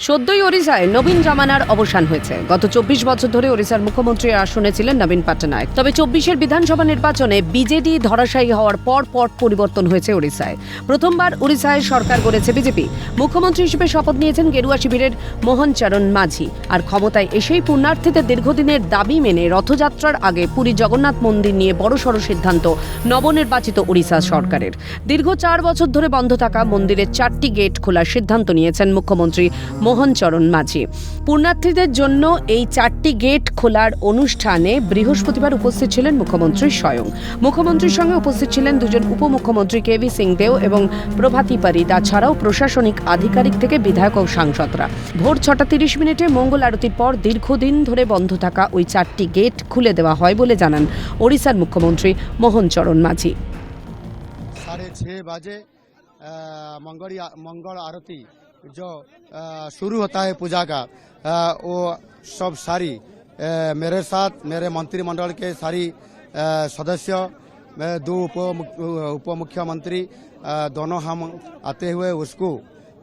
সদ্যই ওড়িশায় নবীন জামানার অবসান হয়েছে। গত চব্বিশ বছর ধরে ওড়িশার মুখ্যমন্ত্রী আসনে ছিলেন নবীন পট্টনায়ক তবে চব্বিশের বিধানসভা নির্বাচনে বিজেডি ধরাশায়ী হওয়ার পর পর পরিবর্তন হয়েছে ওড়িশায়। প্রথমবার ওড়িশায় সরকার গড়েছে বিজেপি। মুখ্যমন্ত্রী হিসেবে শপথ নিয়েছেন গেরুয়া শিবিরের মোহন চরণ মাঝি। আর ক্ষমতায় এসেই পুণ্যার্থীদের দীর্ঘদিনের দাবি মেনে রথযাত্রার আগে পুরী জগন্নাথ মন্দির নিয়ে বড়সড় সিদ্ধান্ত নবনির্বাচিত ওড়িশা সরকারের। দীর্ঘ চার বছর ধরে বন্ধ থাকা মন্দিরের চারটি গেট খোলার সিদ্ধান্ত নিয়েছেন মুখ্যমন্ত্রী মোহনচরণ মাঝি। পুণ্যার্থীদের জন্য এই চারটি গেট খোলার অনুষ্ঠানে বৃহস্পতিবার উপস্থিত ছিলেন মুখ্যমন্ত্রী স্বয়ং। মুখ্যমন্ত্রীর সঙ্গে উপস্থিত ছিলেন দুজন উপমুখ্যমন্ত্রী কে ভি সিংদেও এবং প্রভাতী পারি তাছাড়াও প্রশাসনিক আধিকারিক থেকে বিধায়ক ও সাংসদরা। ভোর ছটা তিরিশ মিনিটে মঙ্গল আরতির পর দীর্ঘদিন ধরে বন্ধ থাকা ওই চারটি গেট খুলে দেওয়া হয় বলে জানান ওড়িশার মুখ্যমন্ত্রী মোহনচরণ মাঝি। সাড়ে ছ বাজে মঙ্গল মঙ্গল আরতি जो शुरू होता है पूजा का वो सब सारी मेरे साथ, मेरे मंत्रिमंडल के सारी सदस्य दो उप मुख्यमंत्री दोनों हम आते हुए उसको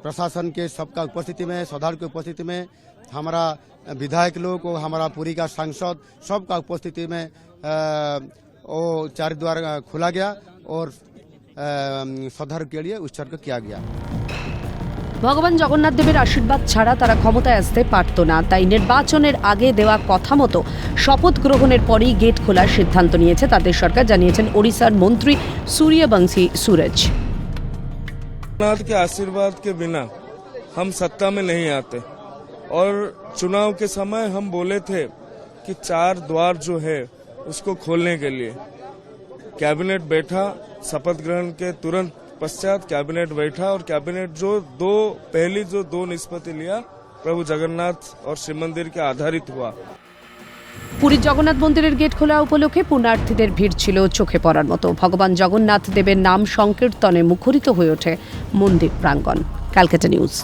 प्रशासन के सबका उपस्थिति में श्रद्धालु की उपस्थिति में, हमारा विधायक लोग और हमारा पूरी का सांसद सबका उपस्थिति में वो चार द्वार खोला गया और सदर के लिए उत्सर्ग किया गया। ভগবান জগন্নাথ দেবের আশীর্বাদ ছাড়া তারা ক্ষমতায় আসতে পারত না তাই নির্বাচনের আগে দেওয়া কথা মতো শপথ গ্রহণের পরই গেট খোলার সিদ্ধান্ত নিয়েছে তাদের সরকার জানিয়েছেন ওড়িশার মন্ত্রী সূর্যবংশী সুরজ नाथ के आशीर्वाद के बिना हम सत्ता में नहीं आते और चुनाव के समय हम बोले थे कि चार द्वार जो है उसको खोलने के लिए कैबिनेट बैठा शपथ ग्रहण के तुरंत पश्चात कैबिनेट बैठा और कैबिनेट जो दो पहली जो दो निष्पत्ति लिया प्रभु जगन्नाथ और श्री मंदिर के आधारित हुआ পুরীর জগন্নাথ মন্দিরের গেট খোলা উপলক্ষে পুণ্যার্থীদের ভিড় ছিল চোখে পড়ার মতো ভগবান জগন্নাথ দেবের নাম সংকীর্তনে মুখরিত হয়ে ওঠে মন্দির প্রাঙ্গণ ক্যালকাটা নিউজ